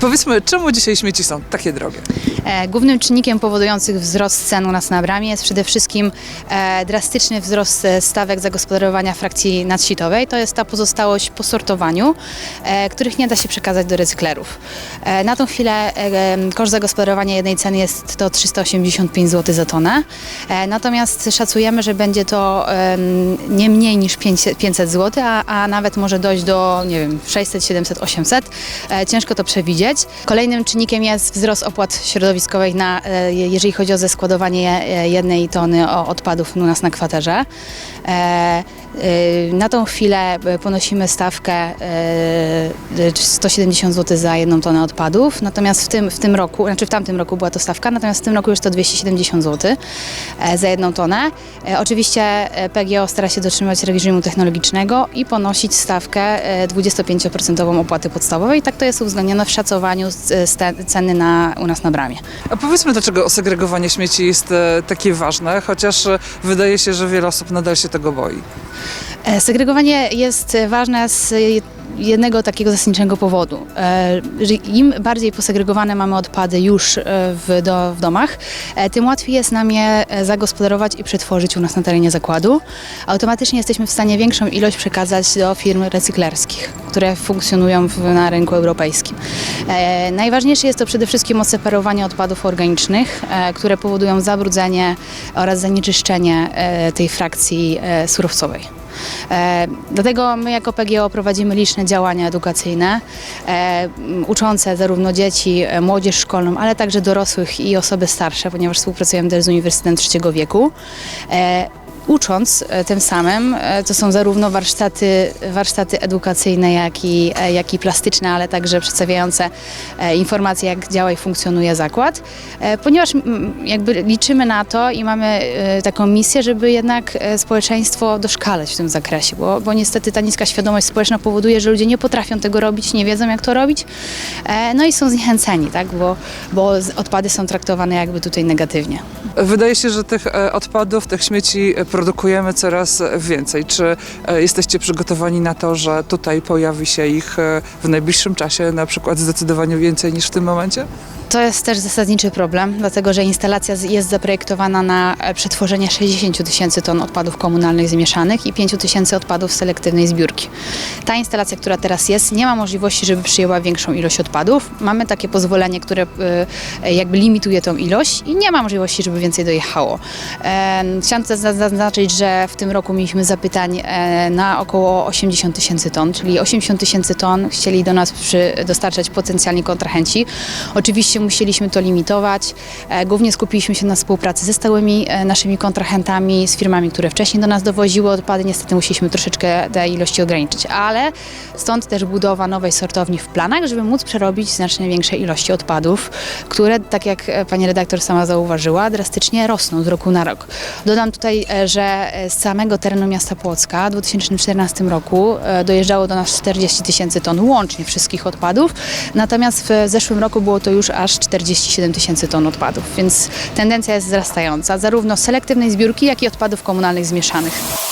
Powiedzmy, czemu dzisiaj śmieci są takie drogie? E, Głównym czynnikiem powodujących wzrost cen u nas na bramie jest przede wszystkim e, drastyczny wzrost e, stawek zagospodarowania frakcji nadsitowej. To jest ta pozostałość po sortowaniu, których nie da się przekazać do recyklerów. Na tą chwilę koszt zagospodarowania jednej ceny jest to 385 zł za tonę. Natomiast szacujemy, że będzie to nie mniej niż 500 500 zł, a, a nawet może dojść do, nie wiem, 600, 700, 800. E, Ciężko to przewidzieć. Kolejnym czynnikiem jest wzrost opłat środowiskowych, na, e, jeżeli chodzi o zeskładowanie e, jednej tony odpadów u nas na kwaterze. E, Na tą chwilę ponosimy stawkę e, 170 zł za jedną tonę odpadów, natomiast w tym, w tym roku, znaczy w tamtym roku była to stawka, natomiast w tym roku już to 270 zł za jedną tonę. Oczywiście PGO stara się dotrzymywać reżimu technologicznego i ponosić stawkę e, 25% opłaty podstawowej. Tak to jest uwzględnione w szacowaniu z te- ceny na, u nas na bramie. A powiedzmy, dlaczego segregowanie śmieci jest e, takie ważne, chociaż e, wydaje się, że wiele osób nadal się tego boi. E, Segregowanie jest e, ważne z jednego takiego zasadniczego powodu. E, Im bardziej posegregowane mamy odpady już e, w, do, w domach, e, tym łatwiej jest nam je zagospodarować i przetworzyć u nas na terenie zakładu. Automatycznie jesteśmy w stanie większą ilość przekazać do firm recyklerskich, które funkcjonują w, na rynku europejskim. Najważniejsze jest to przede wszystkim odseparowanie odpadów organicznych, które powodują zabrudzenie oraz zanieczyszczenie tej frakcji surowcowej. E, Dlatego my jako PGO prowadzimy liczne działania edukacyjne, e, uczące zarówno dzieci, e, młodzież szkolną, ale także dorosłych i osoby starsze, ponieważ współpracujemy też z Uniwersytetem Trzeciego Wieku. Ucząc e, tym samym, e, to są zarówno warsztaty, warsztaty edukacyjne, jak i, e, jak i plastyczne, ale także przedstawiające informacje, jak działa i funkcjonuje zakład, ponieważ jakby liczymy na to i mamy taką misję, żeby jednak społeczeństwo doszkalać w tym zakresie, bo, bo niestety ta niska świadomość społeczna powoduje, że ludzie nie potrafią tego robić, nie wiedzą jak to robić, no i są zniechęceni, tak, bo, bo odpady są traktowane jakby tutaj negatywnie. Wydaje się, że tych odpadów, tych śmieci produkujemy coraz więcej. Czy e, jesteście przygotowani na to, że tutaj pojawi się ich e, w najbliższym czasie na przykład zdecydowanie więcej niż w tym momencie? To jest też zasadniczy problem, dlatego że instalacja jest zaprojektowana na e, przetworzenie 60 tysięcy ton odpadów komunalnych zmieszanych i 5 tysięcy odpadów selektywnej zbiórki. Ta instalacja, która teraz jest, nie ma możliwości, żeby przyjęła większą ilość odpadów. Mamy takie pozwolenie, które e, jakby limituje tą ilość i nie ma możliwości, żeby więcej dojechało. Chciałam zaznaczyć, że w tym roku mieliśmy zapytań e, na około 80 tysięcy ton, czyli 80 tysięcy ton chcieli do nas dostarczać potencjalni kontrahenci. Oczywiście musieliśmy to limitować. E, Głównie skupiliśmy się na współpracy ze stałymi e, naszymi kontrahentami, z firmami, które wcześniej do nas dowoziły odpady. Niestety musieliśmy troszeczkę te ilości ograniczyć, ale stąd też budowa nowej sortowni w planach, żeby móc przerobić znacznie większe ilości odpadów, które, tak jak e, pani redaktor sama zauważyła, drastycznie rosną z roku na rok. Dodam tutaj, że z samego terenu miasta Płocka w 2014 roku dojeżdżało do nas 40 tysięcy ton łącznie wszystkich odpadów, natomiast w zeszłym roku było to już aż 47 tysięcy ton odpadów, więc tendencja jest wzrastająca, zarówno selektywnej zbiórki, jak i odpadów komunalnych zmieszanych.